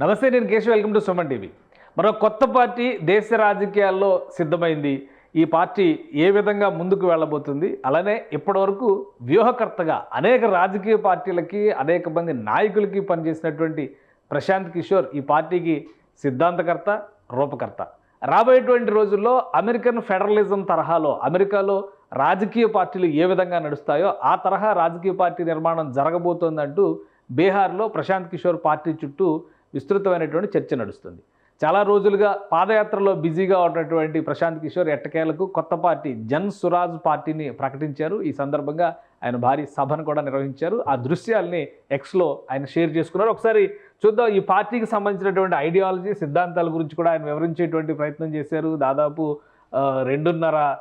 నమస్తే నేను Keshav. Welcome to Suman TV. మరో కొత్త పార్టీ దేశ రాజకీయాల్లో సిద్ధమైంది. ఈ పార్టీ ఏ విధంగా ముందుకు వెళ్ళబోతుంది? అలానే ఇప్పటివరకు వ్యూహకర్తగా అనేక రాజకీయ పార్టీలకి అనేక మంది నాయకులకి పనిచేసినటువంటి ప్రశాంత్ కిషోర్ ఈ పార్టీకి సిద్ధాంతకర్త రూపకర్త. రాబోయేటువంటి రోజుల్లో అమెరికన్ ఫెడరలిజం తరహాలో అమెరికాలో రాజకీయ పార్టీలు ఏ విధంగా నడుస్తాయో ఆ తరహా రాజకీయ పార్టీ నిర్మాణం జరగబోతోందంటూ బీహార్లో ప్రశాంత్ కిషోర్ పార్టీ చుట్టూ విస్తృతమైనటువంటి చర్చ నడుస్తుంది. చాలా రోజులుగా పాదయాత్రలో బిజీగా ఉన్నటువంటి ప్రశాంత్ కిషోర్ ఎట్టకేలకు కొత్త పార్టీ జన్ సురాజ్ పార్టీని ప్రకటించారు. ఈ సందర్భంగా ఆయన భారీ సభను కూడా నిర్వహించారు. ఆ దృశ్యాల్ని ఎక్స్లో ఆయన షేర్ చేసుకున్నారు. ఒకసారి చూద్దాం ఈ పార్టీకి సంబంధించినటువంటి ఐడియాలజీ సిద్ధాంతాల గురించి కూడా ఆయన వివరించేటువంటి ప్రయత్నం చేశారు. దాదాపు రెండున్నర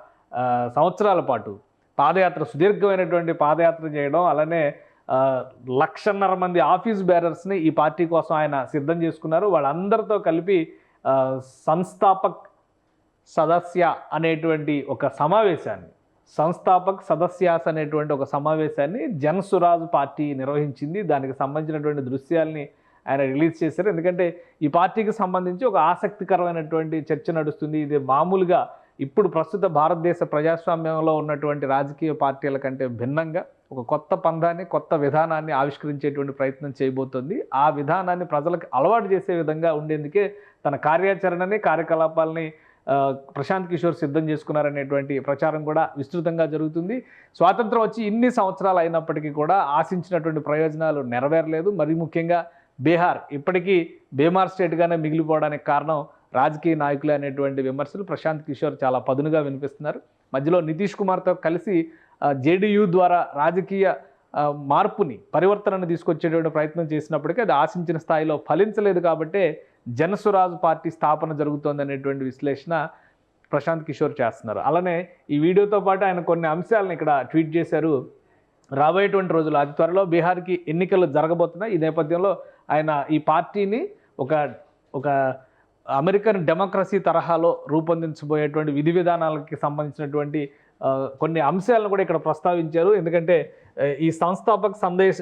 సంవత్సరాల పాటు పాదయాత్ర సుదీర్ఘమైనటువంటి పాదయాత్ర చేయడం అలానే లక్షన్నర మంది ఆఫీస్ బేరర్స్ని ఈ పార్టీ కోసం ఆయన సిద్ధం చేసుకున్నారు. వాళ్ళందరితో కలిపి సంస్థాపక్ సదస్య అనేటువంటి ఒక సమావేశాన్ని సంస్థాపక్ సదస్యాస్ అనేటువంటి ఒక సమావేశాన్ని జన్ సురాజ్ పార్టీ నిర్వహించింది. దానికి సంబంధించినటువంటి దృశ్యాల్ని ఆయన రిలీజ్ చేశారు. ఎందుకంటే ఈ పార్టీకి సంబంధించి ఒక ఆసక్తికరమైనటువంటి చర్చ నడుస్తుంది. ఇది మామూలుగా ఇప్పుడు ప్రస్తుత భారతదేశ ప్రజాస్వామ్యంలో ఉన్నటువంటి రాజకీయ పార్టీల కంటే భిన్నంగా ఒక కొత్త పందాన్ని కొత్త విధానాన్ని ఆవిష్కరించేటువంటి ప్రయత్నం చేయబోతోంది. ఆ విధానాన్ని ప్రజలకు అలవాటు చేసే విధంగా ఉండేందుకే తన కార్యాచరణని కార్యకలాపాలని ప్రశాంత్ కిషోర్ సిద్ధం చేసుకున్నారనేటువంటి ప్రచారం కూడా విస్తృతంగా జరుగుతుంది. స్వాతంత్రం వచ్చి ఇన్ని సంవత్సరాలు అయినప్పటికీ కూడా ఆశించినటువంటి ప్రయోజనాలు నెరవేరలేదు. మరి ముఖ్యంగా బీహార్ ఇప్పటికీ బీమార్ స్టేట్గానే మిగిలిపోవడానికి కారణం రాజకీయ నాయకులు అనేటువంటి విమర్శలు ప్రశాంత్ కిషోర్ చాలా పదునుగా వినిపిస్తున్నారు. మధ్యలో నితీష్ కుమార్తో కలిసి జేడీయూ ద్వారా రాజకీయ మార్పుని పరివర్తనను తీసుకొచ్చేటువంటి ప్రయత్నం చేసినప్పటికీ అది ఆశించిన స్థాయిలో ఫలించలేదు కాబట్టే జనసురాజ్ పార్టీ స్థాపన జరుగుతోంది అనేటువంటి విశ్లేషణ ప్రశాంత్ కిషోర్ చేస్తున్నారు. అలానే ఈ వీడియోతో పాటు ఆయన కొన్ని అంశాలను ఇక్కడ ట్వీట్ చేశారు. రాబోయేటువంటి రోజులు అతి త్వరలో బీహార్కి ఎన్నికలు జరగబోతున్నాయి. ఈ నేపథ్యంలో ఆయన ఈ పార్టీని ఒక ఒక అమెరికన్ డెమోక్రసీ తరహాలో రూపొందించబోయేటువంటి విధి విధానాలకి సంబంధించినటువంటి కొన్ని అంశాలను కూడా ఇక్కడ ప్రస్తావించారు. ఎందుకంటే ఈ సంస్థాపక సందేశ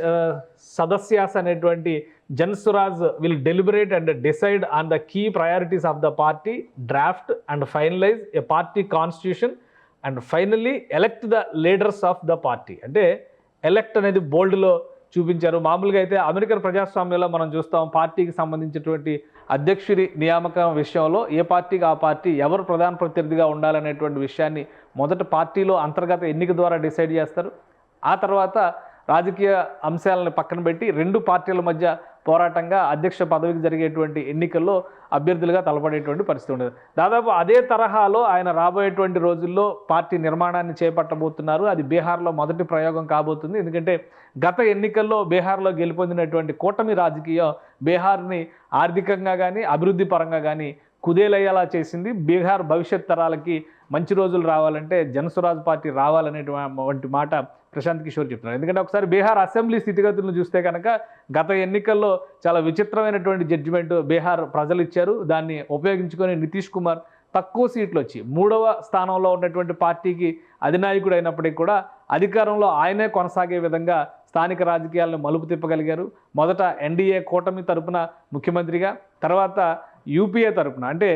సదస్యాస్ అనేటువంటి Jan Suraaj will deliberate and decide on the key priorities of the party draft and finalise a party constitution and finally elect the leaders of the party అంటే ఎలెక్ట్ అనేది బోల్డ్లో చూపించారు. మామూలుగా అయితే అమెరికన్ ప్రజాస్వామ్యంలో మనం చూస్తాం పార్టీకి సంబంధించినటువంటి అధ్యక్షుడి నియామకం విషయంలో ఏ పార్టీకి ఆ పార్టీ ఎవరు ప్రధాన ప్రత్యర్థిగా ఉండాలనేటువంటి విషయాన్ని మొదట పార్టీలో అంతర్గత ఎన్నిక ద్వారా డిసైడ్ చేస్తారు. ఆ తర్వాత రాజకీయ అంశాలను పక్కన పెట్టి రెండు పార్టీల మధ్య పోరాటంగా అధ్యక్ష పదవికి జరిగేటువంటి ఎన్నికల్లో అభ్యర్థులుగా తలపడేటువంటి పరిస్థితి ఉండదు. దాదాపు అదే తరహాలో ఆయన రాబోయేటువంటి రోజుల్లో పార్టీ నిర్మాణాన్ని చేపట్టబోతున్నారు. అది బీహార్లో మొదటి ప్రయోగం కాబోతుంది. ఎందుకంటే గత ఎన్నికల్లో బీహార్లో గెలుపొందినటువంటి కూటమి రాజకీయం బీహార్ని ఆర్థికంగా కానీ అభివృద్ధి పరంగా కానీ కుదేలయ్యేలా చేసింది. బీహార్ భవిష్యత్ తరాలకి మంచి రోజులు రావాలంటే జనసురాజ్ పార్టీ రావాలనేటువంటి మాట ప్రశాంత్ కిషోర్ చెప్తున్నారు. ఎందుకంటే ఒకసారి బీహార్ అసెంబ్లీ స్థితిగతులను చూస్తే కనుక గత ఎన్నికల్లో చాలా విచిత్రమైనటువంటి జడ్జిమెంట్ బీహార్ ప్రజలు ఇచ్చారు. దాన్ని ఉపయోగించుకొని నితీష్ కుమార్ తక్కువ సీట్లు వచ్చి మూడవ స్థానంలో ఉన్నటువంటి పార్టీకి అధినాయకుడు అయినప్పటికీ కూడా అధికారంలో ఆయనే కొనసాగే విధంగా స్థానిక రాజకీయాలను మలుపు తిప్పగలిగారు. మొదట ఎన్డీఏ కూటమి తరపున ముఖ్యమంత్రిగా తర్వాత యూపీఏ తరపున. అంటే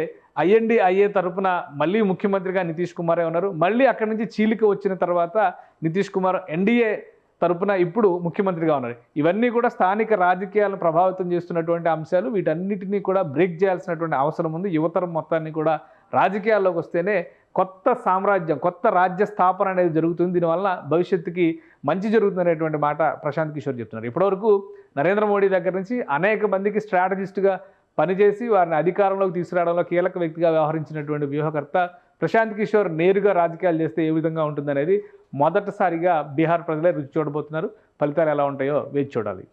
ఐఎన్డి ఐఏ తరపున మళ్ళీ ముఖ్యమంత్రిగా నితీష్ కుమారే ఉన్నారు. మళ్ళీ అక్కడి నుంచి చీలిక వచ్చిన తర్వాత నితీష్ కుమార్ ఎన్డీఏ తరపున ఇప్పుడు ముఖ్యమంత్రిగా ఉన్నారు. ఇవన్నీ కూడా స్థానిక రాజకీయాలను ప్రభావితం చేస్తున్నటువంటి అంశాలు. వీటన్నిటినీ కూడా బ్రేక్ చేయాల్సినటువంటి అవసరం ఉంది. యువతరం మొత్తాన్ని కూడా రాజకీయాల్లోకి వస్తేనే కొత్త సామ్రాజ్యం కొత్త రాజ్య స్థాపన అనేది జరుగుతుంది. దీనివల్ల భవిష్యత్తుకి మంచి జరుగుతుందనేటువంటి మాట ప్రశాంత్ కిషోర్ చెప్తున్నారు. ఇప్పటివరకు నరేంద్ర మోడీ దగ్గర నుంచి అనేక మందికి స్ట్రాటజిస్ట్గా పనిచేసి వారిని అధికారంలోకి తీసుకురావడంలో కీలక వ్యక్తిగా వ్యవహరించినటువంటి వ్యూహకర్త ప్రశాంత్ కిషోర్ నేరుగా రాజకీయాలు చేస్తే ఏ విధంగా ఉంటుందనేది మొదటిసారిగా బీహార్ ప్రజలే రుచి చూడబోతున్నారు. ఫలితాలు ఎలా ఉంటాయో వేచి చూడాలి.